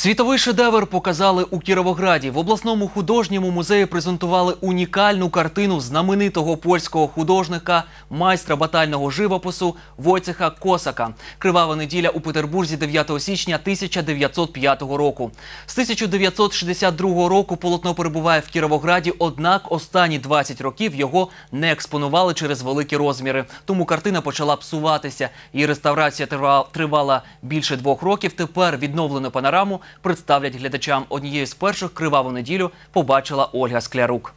Світовий шедевр показали у Кіровограді. В обласному художньому музеї презентували унікальну картину знаменитого польського художника, майстра батального живопису Войцеха Косака. Кривава неділя у Петербурзі 9 січня 1905 року. З 1962 року полотно перебуває в Кіровограді, однак останні 20 років його не експонували через великі розміри. Тому картина почала псуватися. Її реставрація тривала- більше двох років. Тепер відновлену панораму представлять глядачам. Однією з перших криваву неділю побачила Ольга Склярук.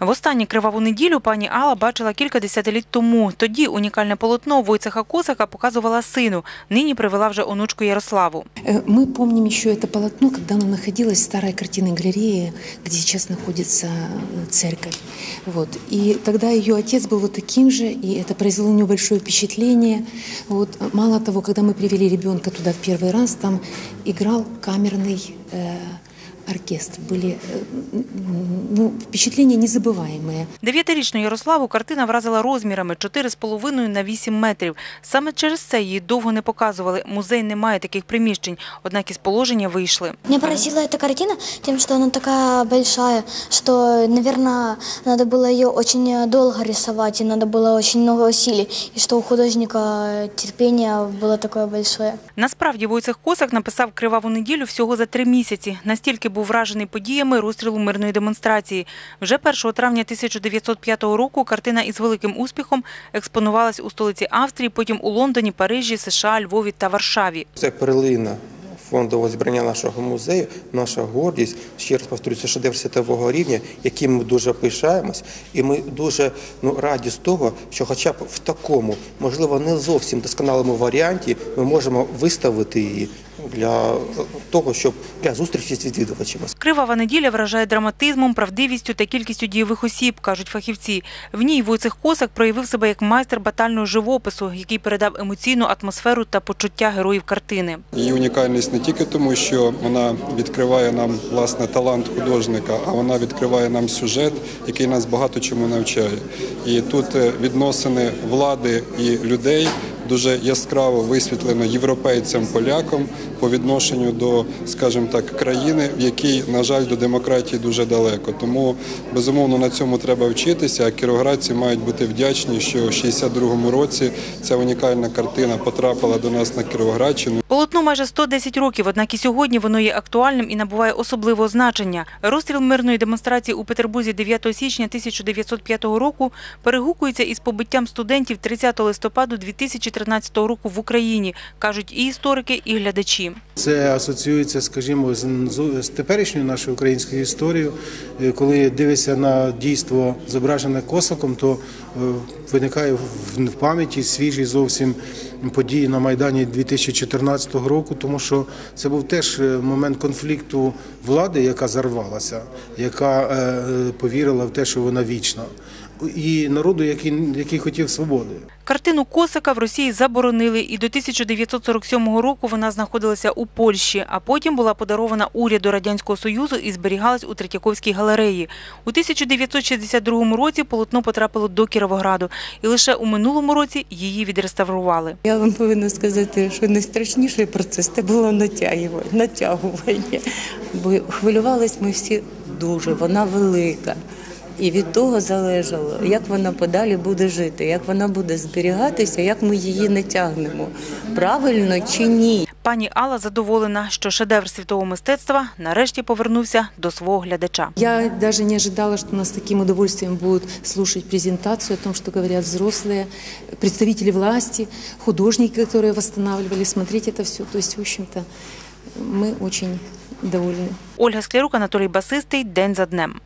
Востаннє криваву неділю пані Алла бачила кілька десятиліть тому. Тоді унікальне полотно Войцеха Косака показувала сину. Нині привела вже онучку Ярославу. Э, Мы помним еще это полотно, когда оно находилось в старой картинной галерее, где сейчас находится э, церковь. Вот. И тогда ее отец был вот таким же, и это произвело на него большое впечатление. Вот. Мало того, когда мы привели ребенка туда в первый раз, там играл камерный э, оркестр. Были э, м, ну, впечатления незабываемые. Дев'ятирічну Ярославу картина вразила розмірами 4,5 на 8 метрів. Саме через це її довго не показували. Музей не має таких приміщень, однак із положення вийшли. Меня поразила эта картина тем, что она такая большая, что, наверное, надо было ее очень долго рисовать, и надо было очень много усилий, и что у художника терпение было такое большое. Насправді Войцех Косак написав криваву неділю всього за три місяці. Настільки був вражений подіями розстрілу мирної демонстрації. Вже 1 травня 1905 року картина із великим успіхом експонувалась у столиці Австрії, потім у Лондоні, Парижі, США, Львові та Варшаві. Це перлина фондового зібрання нашого музею, наша гордість. Ще раз повторюю, це шедевр світового рівня, яким ми дуже пишаємось, і ми дуже ну, раді з того, що, хоча б в такому, можливо, не зовсім досконалому варіанті, ми можемо виставити її для того, щоб для зустрічі з відвідувачами. Кривава неділя вражає драматизмом, правдивістю та кількістю дієвих осіб, кажуть фахівці. В ній Войцех Косак проявив себе як майстер батального живопису, який передав емоційну атмосферу та почуття героїв картини. Її унікальність не тільки тому, що вона відкриває нам власне талант художника, а вона відкриває нам сюжет, який нас багато чому навчає. І тут е, відносини влади і людей дуже яскраво висвітлено європейцям, полякам по відношенню до, скажімо так, країни, в якій, на жаль, до демократії дуже далеко. Тому безумовно на цьому треба вчитися. А кіровоградці мають бути вдячні, що в 62-му році ця унікальна картина потрапила до нас на Кіровоградщину. Полотно майже 110 років, однак і сьогодні воно є актуальним і набуває особливого значення. Розстріл мирної демонстрації у Петербурзі 9 січня 1905 року перегукується із побиттям студентів 30 листопаду 2013 року в Україні, кажуть і історики, і глядачі. Це асоціюється, скажімо, з, теперішньою нашою українською історією. Е, Коли дивишся на дійство зображене косаком, то е, виникає в, пам'яті свіжі зовсім події на Майдані 2014 року, тому що це був теж е, момент конфлікту влади, яка зарвалася, яка повірила в те, що вона вічна, і народу, який, який хотів свободи. Картину Косака в Росії заборонили, і до 1947 року вона знаходилася у Польщі, а потім була подарована уряду Радянського Союзу і зберігалась у Третьяковській галереї. У 1962 році полотно потрапило до Кіровограду, і лише у минулому році її відреставрували. Я вам повинна сказати, що найстрашніший процес це було натягування, натягування. Бо хвилювались ми всі дуже, вона велика. І від того залежало, як вона подалі буде жити, як вона буде зберігатися, як ми її натягнемо. Правильно чи ні? Пані Алла задоволена, що шедевр світового мистецтва нарешті повернувся до свого глядача. Я даже не ожидала, что нас с таким удовольствием будут слушать презентацию о том, что говорят взрослые, представители власти, художники, которые восстанавливали, смотреть это все. То есть, в общем-то, мы очень довольны. Ольга Склярук, Анатолій Басистий. День за днем.